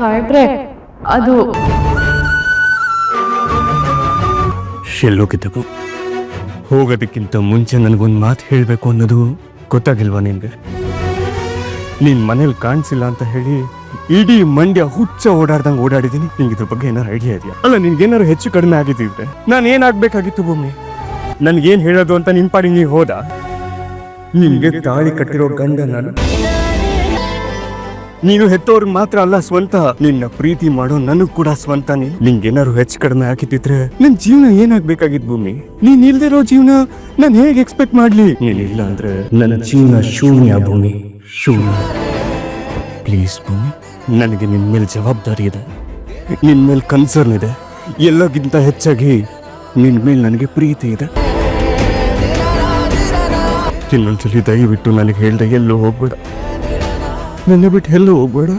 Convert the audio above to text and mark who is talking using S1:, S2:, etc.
S1: ಸಾಹೇಬ್ರೆ ಅದು
S2: ಎಲ್ಲೋಗಿದ್ದವು ಹೋಗೋದಕ್ಕಿಂತ ಮುಂಚೆ ನನಗೊಂದು ಮಾತು ಹೇಳಬೇಕು ಅನ್ನೋದು ಗೊತ್ತಾಗಿಲ್ವಾ ನಿನ್ಗೆ? ನಿನ್ನ ಮನೇಲಿ ಕಾಣಿಸಿಲ್ಲ ಅಂತ ಹೇಳಿ ಇಡೀ ಮಂಡ್ಯ ಹುಚ್ಚ ಓಡಾಡ್ದಂಗೆ ಓಡಾಡಿದ್ದೀನಿ ನಿಂಗೆ ಇದ್ರ ಬಗ್ಗೆ ಏನಾರು ಐಡಿಯಾ ಇದೆಯಾ? ಅಲ್ಲ ನಿನ್ಗೇನಾರು ಹೆಚ್ಚು ಕಡಿಮೆ ಆಗಿದ್ದಿದ್ರೆ ನಾನು ಏನಾಗಬೇಕಾಗಿತ್ತು ಭೂಮಿ? ನನಗೇನು ಹೇಳೋದು ಅಂತ ನಿನ್ನ ಪಾಡಿ ನೀ ಹೋದ? ನಿಮಗೆ ತಾಳಿ ಕಟ್ಟಿರೋ ಗಂಡ ನಾನು ನೀನು ಹೆತ್ತವ್ರಿಗೆ ಮಾತ್ರ ಅಲ್ಲ ಸ್ವಂತ. ನಿನ್ನ ಪ್ರೀತಿ ಮಾಡೋ ನನಗ್ ಕೂಡ ಸ್ವಂತ ನೀನು. ನಿಂಗೇನಾರು ಹೆಚ್ಚು ಕಡಿಮೆ ಹಾಕಿದ್ರೆ ನನ್ ಜೀವನ ಏನಾಗ್ಬೇಕಾಗಿದ್ ಭೂಮಿ? ನೀನ್ ಇಲ್ದಿರೋ ಜೀವನ ನಾನು ಹೇಗೆ ಎಕ್ಸ್ಪೆಕ್ಟ್ ಮಾಡ್ಲಿ? ನೀನಿಲ್ಲ ಅಂದ್ರೆ ನನ್ನ ಜೀವನ ಶೂನ್ಯ ಭೂಮಿ. ಶೂನ್ಯ. ಪ್ಲೀಸ್ ಭೂಮಿ, ನನಗೆ ನಿನ್ ಮೇಲೆ ಜವಾಬ್ದಾರಿ ಇದೆ. ನಿನ್ ಮೇಲೆ ಕನ್ಸರ್ನ್ ಇದೆ. ಎಲ್ಲಕ್ಕಿಂತ ಹೆಚ್ಚಾಗಿ ನಿನ್ ಮೇಲೆ ನನಗೆ ಪ್ರೀತಿ ಇದೆ. ಇನ್ನೊಂದ್ಸಲಿ ದಯವಿಟ್ಟು ನನಗೆ ಹೇಳ್ದೆ ಎಲ್ಲೂ ಹೋಗ್ಬೇಡ. ನನ್ನ ಬಿಟ್ಟು ಎಲ್ಲೂ ಹೋಗ್ಬೇಡ.